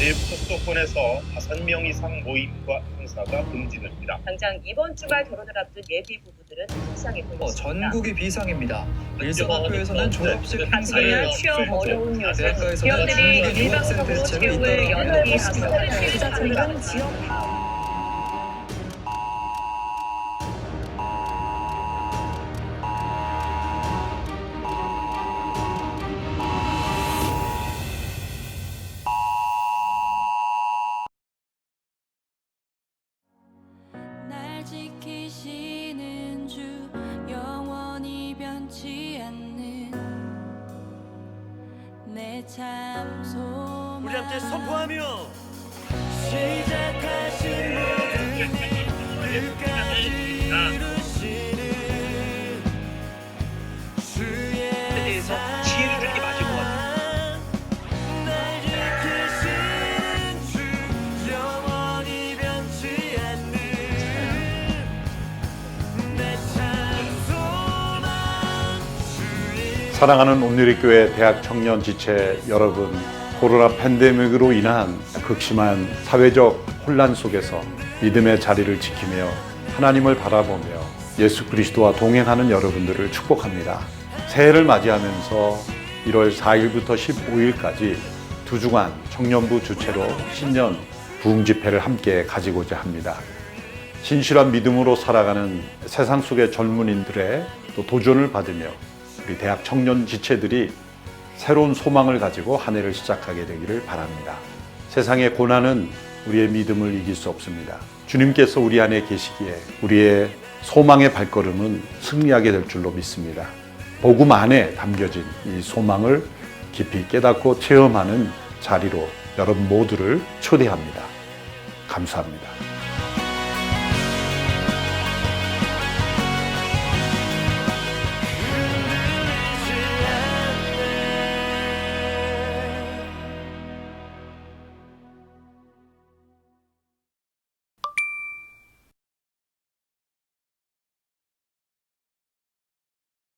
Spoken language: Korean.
내일부터 수도권에서 5명 이상 모임과 행사가 금지됩니다. 당장 이번 주말 결혼을 앞둔 예비 부부들은 시상에 어, 걸렸습니다. 전국이 비상입니다. 일선학교에서는 졸업식 행사를 취업 어려운 대학가에서는 기업들이 일방적으로 대책을 채용을 연기 하고. 지자체들은 지역 지키시는 주 영원히 변치 않는 내참 소망. 우리 함께 선포하며 시작하신 모든 일 끝까지 사랑하는 온누리교회 대학 청년 지체 여러분, 코로나 팬데믹으로 인한 극심한 사회적 혼란 속에서 믿음의 자리를 지키며 하나님을 바라보며 예수 그리스도와 동행하는 여러분들을 축복합니다. 새해를 맞이하면서 1월 4일부터 15일까지 두 주간 청년부 주체로 신년 부흥 집회를 함께 가지고자 합니다. 신실한 믿음으로 살아가는 세상 속의 젊은이들의 또 도전을 받으며 우리 대학 청년 지체들이 새로운 소망을 가지고 한 해를 시작하게 되기를 바랍니다. 세상의 고난은 우리의 믿음을 이길 수 없습니다. 주님께서 우리 안에 계시기에 우리의 소망의 발걸음은 승리하게 될 줄로 믿습니다. 복음 안에 담겨진 이 소망을 깊이 깨닫고 체험하는 자리로 여러분 모두를 초대합니다. 감사합니다.